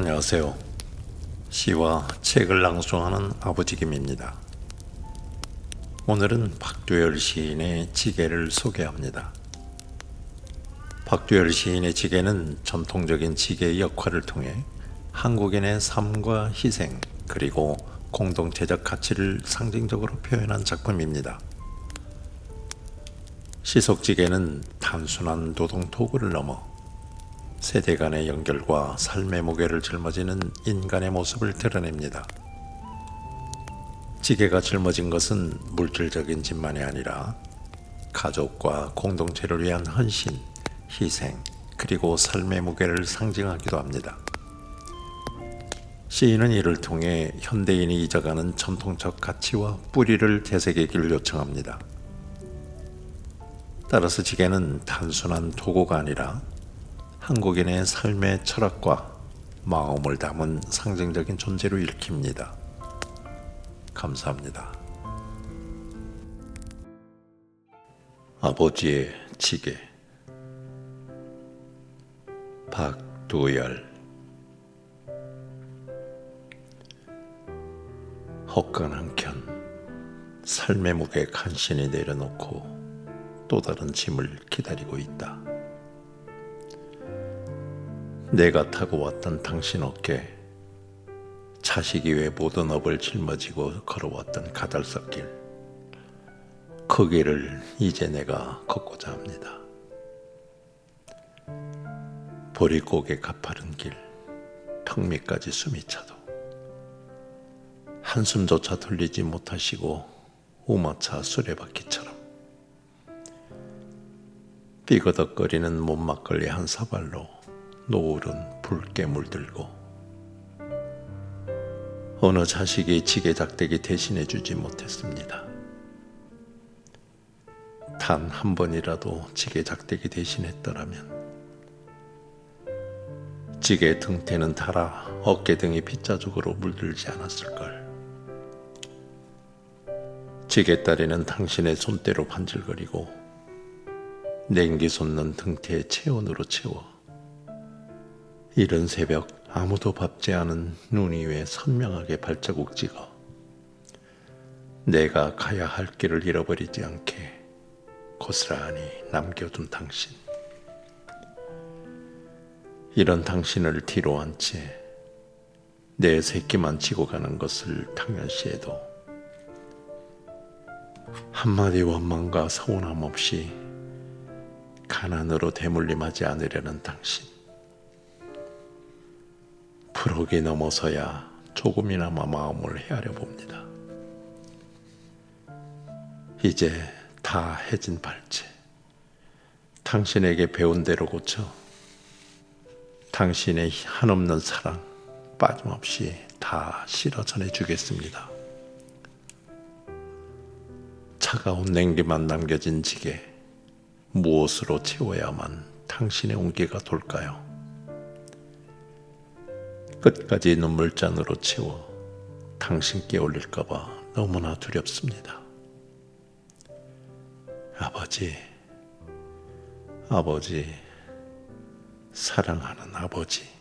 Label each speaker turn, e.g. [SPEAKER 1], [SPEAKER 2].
[SPEAKER 1] 안녕하세요. 시와 책을 낭송하는 아버지 김입니다. 오늘은 박두열 시인의 지게를 소개합니다. 박두열 시인의 지게는 전통적인 지게의 역할을 통해 한국인의 삶과 희생 그리고 공동체적 가치를 상징적으로 표현한 작품입니다. 시속지게는 단순한 노동 도구를 넘어 세대 간의 연결과 삶의 무게를 짊어지는 인간의 모습을 드러냅니다. 지게가 짊어진 것은 물질적인 짐만이 아니라 가족과 공동체를 위한 헌신, 희생, 그리고 삶의 무게를 상징하기도 합니다. 시인은 이를 통해 현대인이 잊어가는 전통적 가치와 뿌리를 되새기기를 요청합니다. 따라서 지게는 단순한 도구가 아니라 한국인의 삶의 철학과 마음을 담은 상징적인 존재로 읽힙니다. 감사합니다. 아버지의 지게 박두열 헛간 한켠 삶의 무게 간신히 내려놓고 또 다른 짐을 기다리고 있다. 내가 타고 왔던 당신 어깨 자식이 왜 모든 업을 짊어지고 걸어왔던 가달석 길 그 길을 이제 내가 걷고자 합니다. 보릿고개 가파른 길 턱밑까지 숨이 차도 한숨조차 돌리지 못하시고 우마차 수레바퀴처럼 삐거덕거리는 못막걸리 한 사발로 노을은 붉게 물들고 어느 자식이 지게 작대기 대신해 주지 못했습니다. 단 한 번이라도 지게 작대기 대신했더라면 지게 등태는 달아 어깨 등이 빗자죽으로 물들지 않았을걸. 지게 다리는 당신의 손대로 반질거리고 냉기 솟는 등태의 체온으로 채워 이른 새벽 아무도 밟지 않은 눈 위에 선명하게 발자국 찍어 내가 가야 할 길을 잃어버리지 않게 고스란히 남겨둔 당신. 이런 당신을 뒤로 한 채 내 새끼만 지고 가는 것을 당연시해도 한마디 원망과 서운함 없이 가난으로 대물림하지 않으려는 당신. 부록이 넘어서야 조금이나마 마음을 헤아려 봅니다. 이제 다 해진 발제. 당신에게 배운 대로 고쳐 당신의 한없는 사랑 빠짐없이 다 실어 전해주겠습니다. 차가운 냉기만 남겨진 지게 무엇으로 채워야만 당신의 온기가 돌까요? 끝까지 눈물잔으로 채워 당신께 올릴까봐 너무나 두렵습니다. 아버지, 아버지, 사랑하는 아버지.